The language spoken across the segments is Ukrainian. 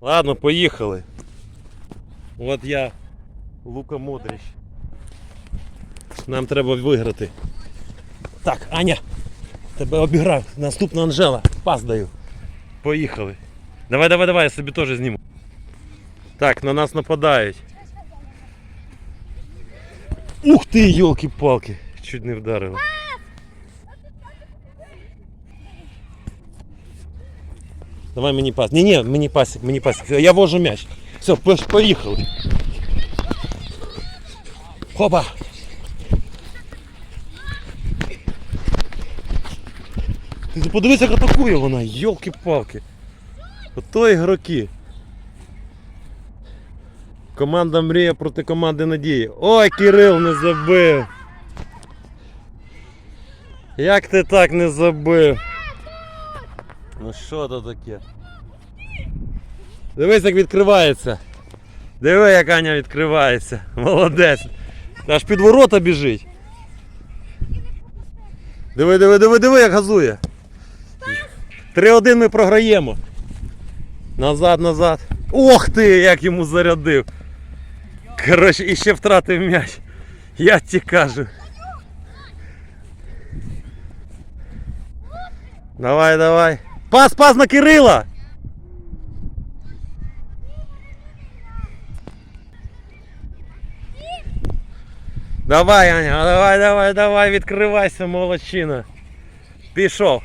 Ладно, поїхали. От я, Лука Модрич. Нам треба виграти. Так, Аня, тебе обіграв. Наступна Анжела. Пас даю. Поїхали. Давай, давай, давай, я собі теж зніму. Так, на нас нападають. Ух ти, йолки-палки! Чуть не вдарило. Давай мені пас. Ні, ні, мені пасик, мені пасик. Я вожу м'яч. Все, по- поїхали. Хопа! Ти подивись, як атакує вона, йолки-палки. Ото ігроки. Команда мрія проти команди надії. Ой, Кирил не забив. Як ти так не забив? Ну що то таке? Дивись, як відкривається. Диви, як Аня відкривається. Молодець. Аж під ворота біжить. Диви, диви, диви, диви, як газує. 3-1 ми програємо. Назад, назад. Ох ти, як йому зарядив. Коротше, і ще втратив м'яч. Я ті кажу. Давай, давай. Пас, пас на Кирила! Давай, Аня, давай, давай, давай, відкривайся, молодчина. Пішов.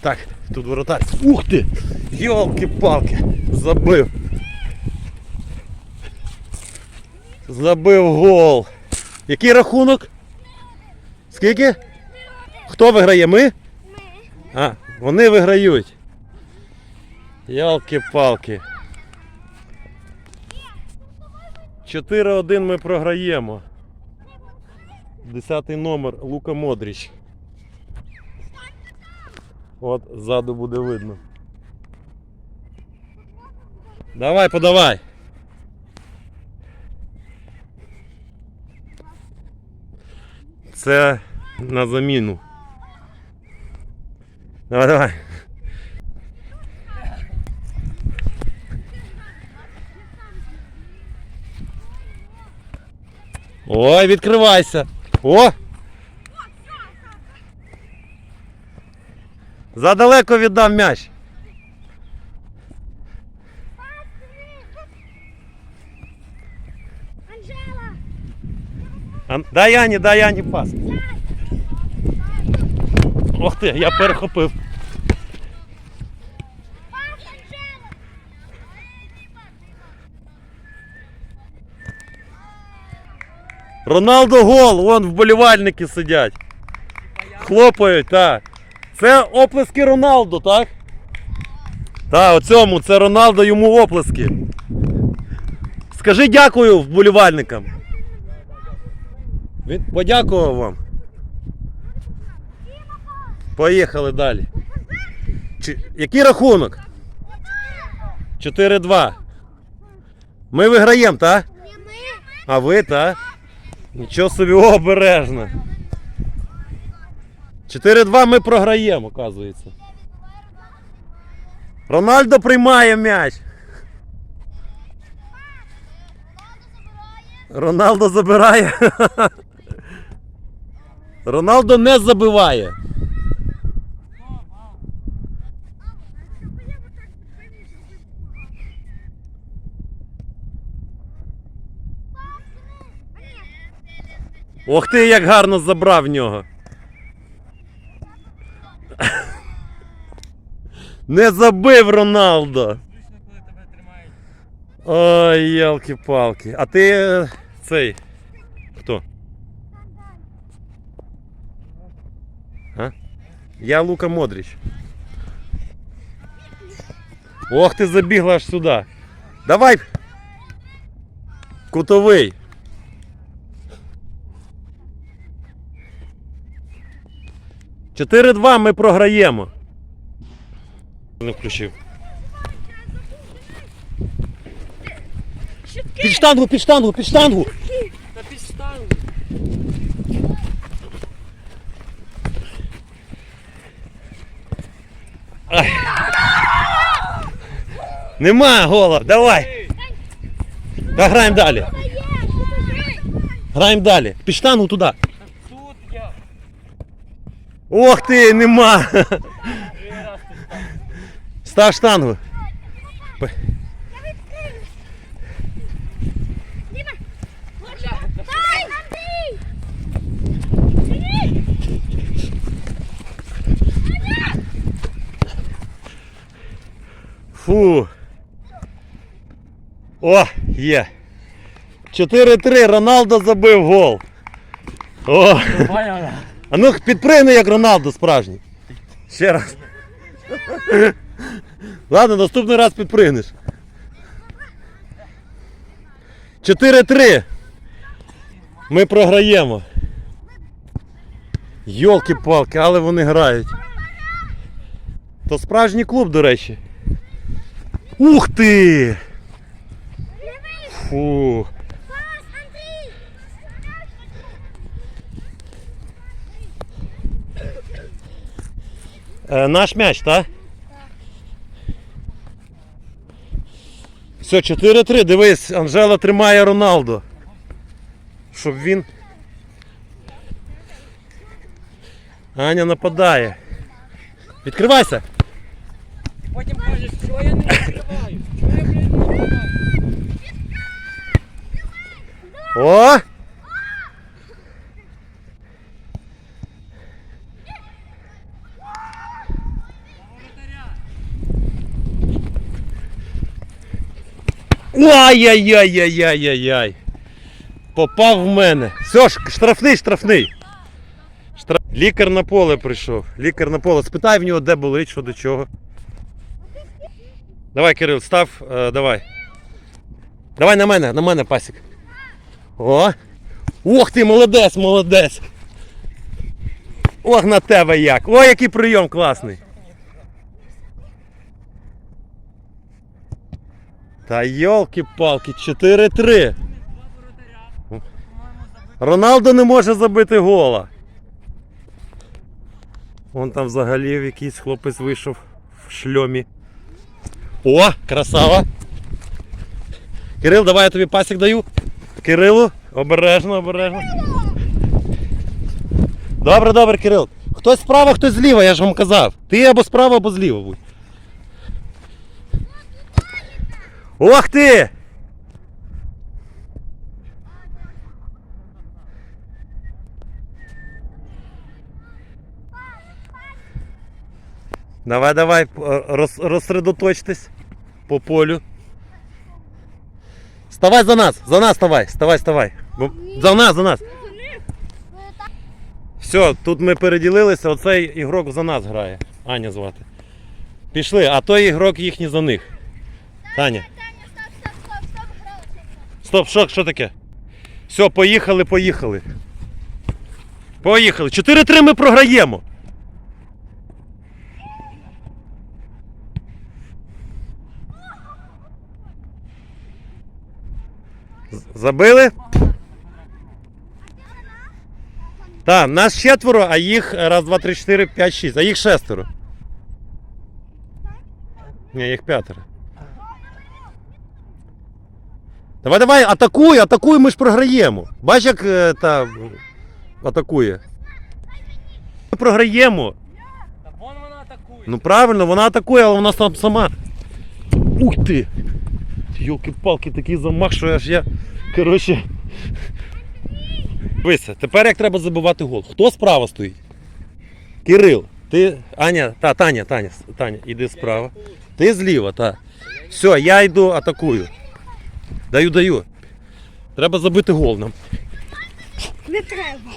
Так, тут воротар. Ух ти! Йолки-палки! Забив. Забив гол. Який рахунок? Скільки? Хто виграє? Ми? Ми. А, вони виграють. Ялки-палки. 4-1 ми програємо. Десятий номер Лука Модріч. От ззаду буде видно. Давай, подавай. Це на заміну. Давай, давай. Ой, відкривайся. О! Задалеко віддав м'яч. Анжела! Дай Ані, дай Ані пас. Ох ти, я перехопив. Роналдо гол, вон вболівальники сидять. Хлопають, так. Це оплески Роналду, так? Так, оцьому, це Роналдо йому оплески. Скажи дякую вболівальникам. Він подякував вам. Поїхали далі. Чи... Який рахунок? 4-2. Ми виграємо, так? А ви, так? Нічого собі обережно. 4-2 ми програємо, оказується. Рональдо приймає м'яч. Роналдо забирає. Роналдо не забиває. Ох ти, як гарно забрав в нього. Не забив Роналдо. Ой, ялки-палки. А ти е, цей. Хто? А? Я Лука Модріч. Ох, ти забігла аж сюди. Давай. Кутовий. Чотири-два ми програємо. Не включив. Під штангу, під штангу, під штангу. Нема гола, давай. Та граємо далі. Граємо далі. Під штангу туди. Тут я. Ох ти, нема. Став штангу. П- Дай, Андрій! Фу. О, є. 4-3. Роналдо забив гол. О. А ну підпригни як Роналдо справжній. Ще раз. Ладно, наступний раз підпригнеш. 4-3. Ми програємо. Йолки-палки, але вони грають. То справжній клуб, до речі. Ух ти! Фу. Е, наш м'яч, так? Все, 4-3. Дивись, Анжела тримає Роналдо. Щоб він. Аня нападає. Відкривайся! Потім кажеш, що я не відкриваю. Що я, не відкриваю? О! Ай-яй-яй-яй-яй-яй-яй. Попав в мене. Все, ш- штрафний, штрафний. Штраф... Лікар на поле прийшов. Лікар на поле. Спитай в нього, де болить, що до чого. Давай, Кирил, став, е, давай. Давай на мене, на мене, пасік. О! Ох ти, молодець, молодець. Ох на тебе як. О, який прийом класний. Та йолки-палки, 4-3. Роналдо не може забити гола. Вон там взагалі якийсь хлопець вийшов в шльомі. О, красава. Кирил, давай я тобі пасік даю. Кирилу, обережно, обережно. Добре, добре, Кирил. Хтось справа, хтось зліва, я ж вам казав. Ти або справа, або зліва будь. Ох ти! Давай, давай, роз, розсредоточтесь по полю. Вставай за нас, за нас вставай, вставай, вставай. За нас, за нас. Все, тут ми переділилися, оцей ігрок за нас грає. Аня звати. Пішли, а той ігрок їхній за них. Таня. Стоп, що, що таке? Все, поїхали, поїхали. Поїхали. 4-3 ми програємо. Забили? Так, нас четверо, а їх раз, два, три, чотири, п'ять, шість, а їх шестеро. Ні, їх п'ятеро. Давай, давай, атакуй, атакуй, ми ж програємо. Бач, як е, та атакує. Ми програємо. Та вон вона атакує. Ну правильно, вона атакує, але вона там сама. Ух ти! Йолки-палки, такий замах, що аж я. Коротше. Дивися, тепер як треба забивати гол. Хто справа стоїть? Кирил. Ти. Аня, та, Таня, Таня, Таня, іди справа. Ти зліва, так. Все, я йду, атакую. Даю, даю. Треба забити гол нам. Не треба.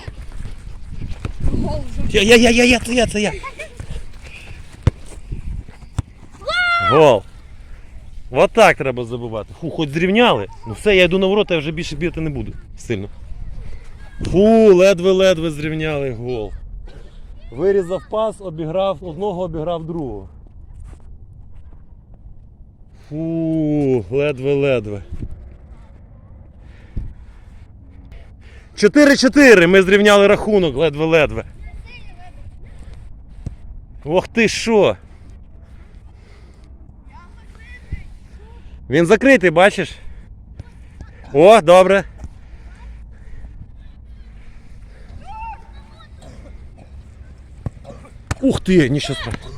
Гол Я, я, я, я, я, це я, це я. Гол. Вот так треба забивати. Фу, хоч зрівняли. Ну все, я йду на ворота, я вже більше бігати не буду. Сильно. Фу, ледве-ледве зрівняли гол. Вирізав пас, обіграв одного, обіграв другого. Фу, ледве-ледве. 4-4. Ми зрівняли рахунок, ледве-ледве. Ох ти що! Він закритий, бачиш? О, добре. Ух ти, страшного. Там.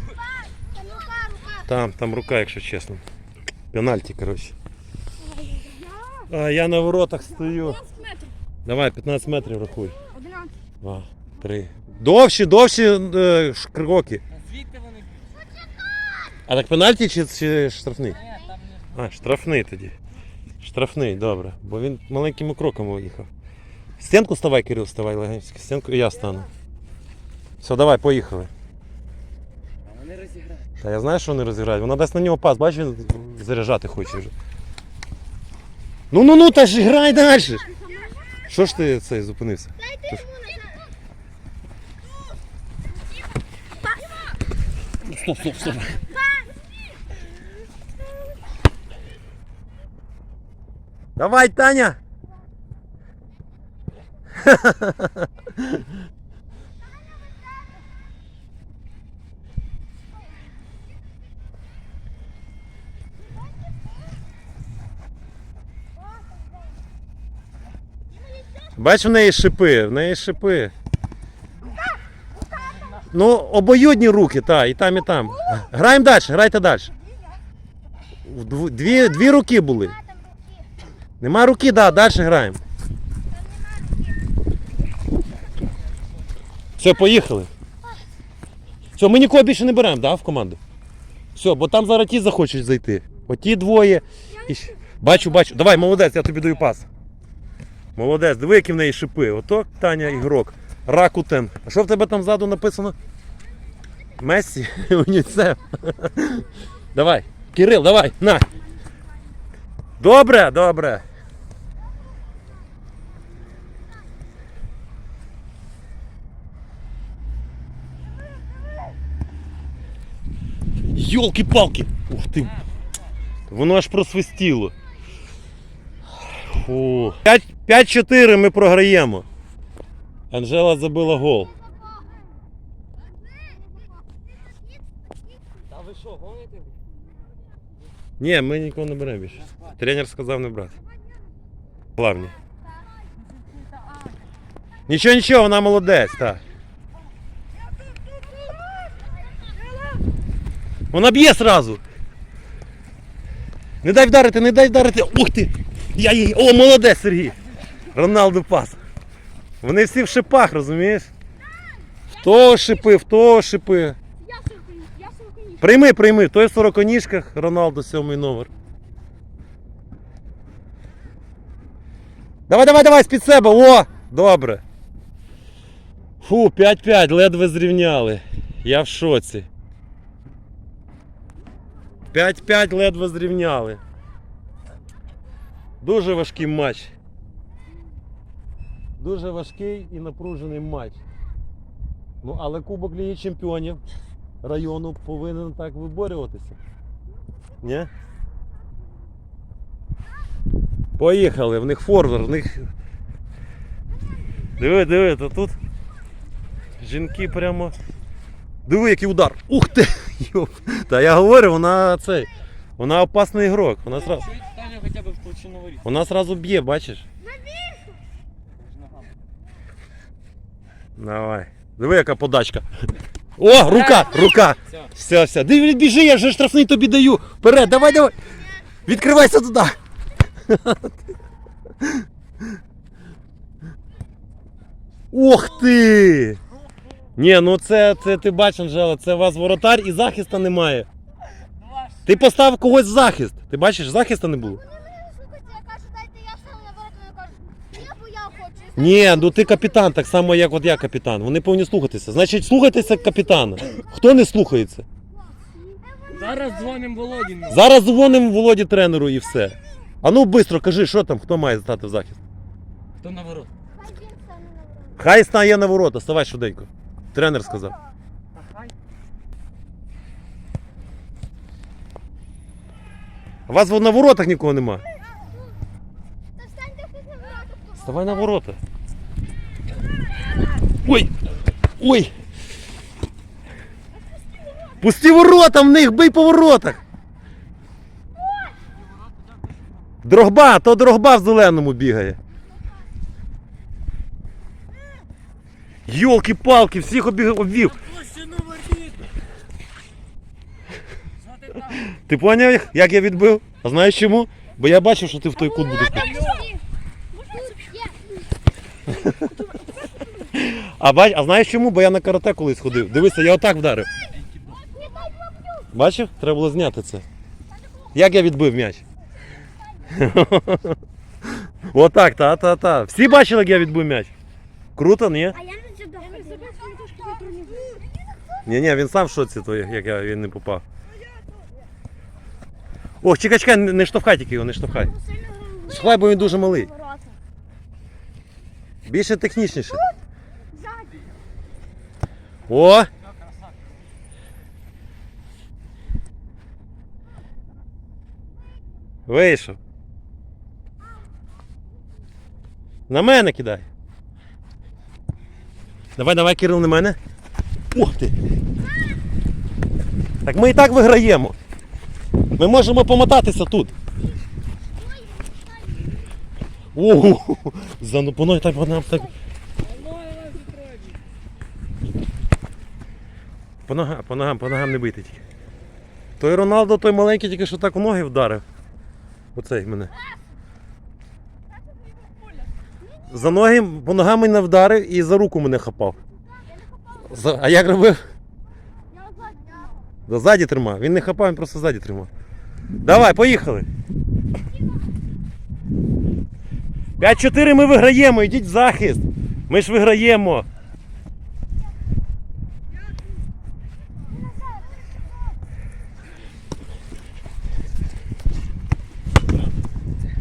Там, там рука, якщо чесно. Пенальті, коротше. А я на воротах стою. Давай, 15 метрів рахуй. 11. Два, три. Довші, довші е, кроки. А звідти вони? А так пенальті чи, чи штрафний? А, штрафний тоді. Штрафний, добре. Бо він маленькими кроками виїхав. В Стінку ставай, Кирил, ставай легенько. В Стінку і я стану. Все, давай, поїхали. А вони розіграють. Та я знаю, що вони розіграють. Вона дасть на нього пас, бачиш, він заряджати хоче вже. Ну ну ну та ж грай далі. Що ж ти цей зупинився? Дайте йому назад. Стоп, стоп, стоп. Давай, Таня! Бач, в неї шипи, в неї шипи. Ну, обоюдні руки, та, і там, і там. Граємо далі, грайте далі. Дві, дві руки були. Нема руки, да, далі граємо. Все, поїхали. Все, ми нікого більше не беремо, да, в команду. Все, бо там зараз ті захочуть зайти. Оті двоє. І... Бачу, бачу. Давай, молодець, я тобі даю пас. Молодець, диви, які в неї шипи. Ото Таня ігрок. Ракутен. А що в тебе там ззаду написано? Месі, Уніцеф. Давай. Кирил, давай, на. Добре, добре. Йолки-палки! Ух ти! Воно аж просвистіло. 5 5-4 ми програємо. Анжела забила гол. Та ви що, гоните? Ні, ми нікого не беремо більше. Тренер сказав не брати. Главні. Нічого, нічого, вона молодець, так. Вона б'є сразу. Не дай вдарити, не дай вдарити. Ух ти! Я її. О, молодець, Сергій! Роналду пас. Вони всі в шипах, розумієш? Того шипи, того шипи. Прийми, прийми, той в сороконіжках, Роналдо, сьомий номер. Давай, давай, давай, з-під себе, о! Добре. Фу, 5-5, ледве зрівняли. Я в шоці. 5-5 ледве зрівняли. Дуже важкий матч. Дуже важкий і напружений матч. Ну, але Кубок Ліги Чемпіонів району повинен так виборюватися. Ні? Поїхали, в них форвард, в них. Диви, диви, то тут жінки прямо. Диви, який удар. Ух ти! Йоп. Та я говорю, вона цей. Вона опасний ігрок. Вона сразу, хоча б в толщину воріт. вона сразу б'є, бачиш? Давай. Диви, яка подачка. О, рука, рука. Все. Все, все. Диви, біжи, я вже штрафний тобі даю. Вперед, давай, давай. Відкривайся туди. Ох ти! Ні, ну це, це ти бачиш, Анжела, це у вас воротар і захиста немає. Ти поставив когось в захист. Ти бачиш, захиста не було. Вони не слухаються, я кажу, дайте я стану на ворота, вони кажуть, я бо я хочу. Ні, ну ти капітан, так само, як от я капітан. Вони повинні слухатися. Значить, слухайтеся капітана. Хто не слухається? Зараз дзвонимо Володі. Зараз дзвонимо Володі тренеру і все. А ну швидко кажи, що там, хто має стати в захист. Хто на ворот? Хай він стане на ворота. Хай стає на ворота, ставай швиденько. Тренер сказав. А вас на воротах нікого нема. Хтось на ворота. Ой! Ой! Пусті ворота в них, бий по воротах! Дрогба, то дрогба в зеленому бігає. Йолки-палки, всіх обвів. Ти поняв, як я відбив? А знаєш чому? Бо я бачив, що ти в той кут будеш. А, бач, а знаєш чому? Бо я на карате колись ходив. Дивися, я отак вдарив. Бачив? Треба було зняти це. Як я відбив м'яч? Отак, та, та, та. Всі бачили, як я відбив м'яч? Круто, ні? А я не задохну. Ні, ні, він сам в шоці, то, як я, він не попав. О, чекай, чекай, не штовхай тільки його, не штовхай. Штовхай, бо він дуже малий. Більше технічніше. О! Вийшов. На мене кидай. Давай, давай, Кирил, на мене. Ух ти! Так ми і так виграємо. Ми можемо помотатися тут. Ого! За ну, так по нам так. Нас треба. По ногам, по ногам, по ногам не бити тільки. Той Роналдо, той маленький тільки що так у ноги вдарив. Оцей мене. За ноги, по ногам мене вдарив і за руку мене хапав. За- а як робив? Да ззаді тримав. Він не хапав, він просто ззаді тримав. Давай, поїхали. 5-4 ми виграємо, йдіть в захист. Ми ж виграємо.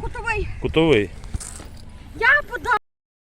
Кутовий. Кутовий.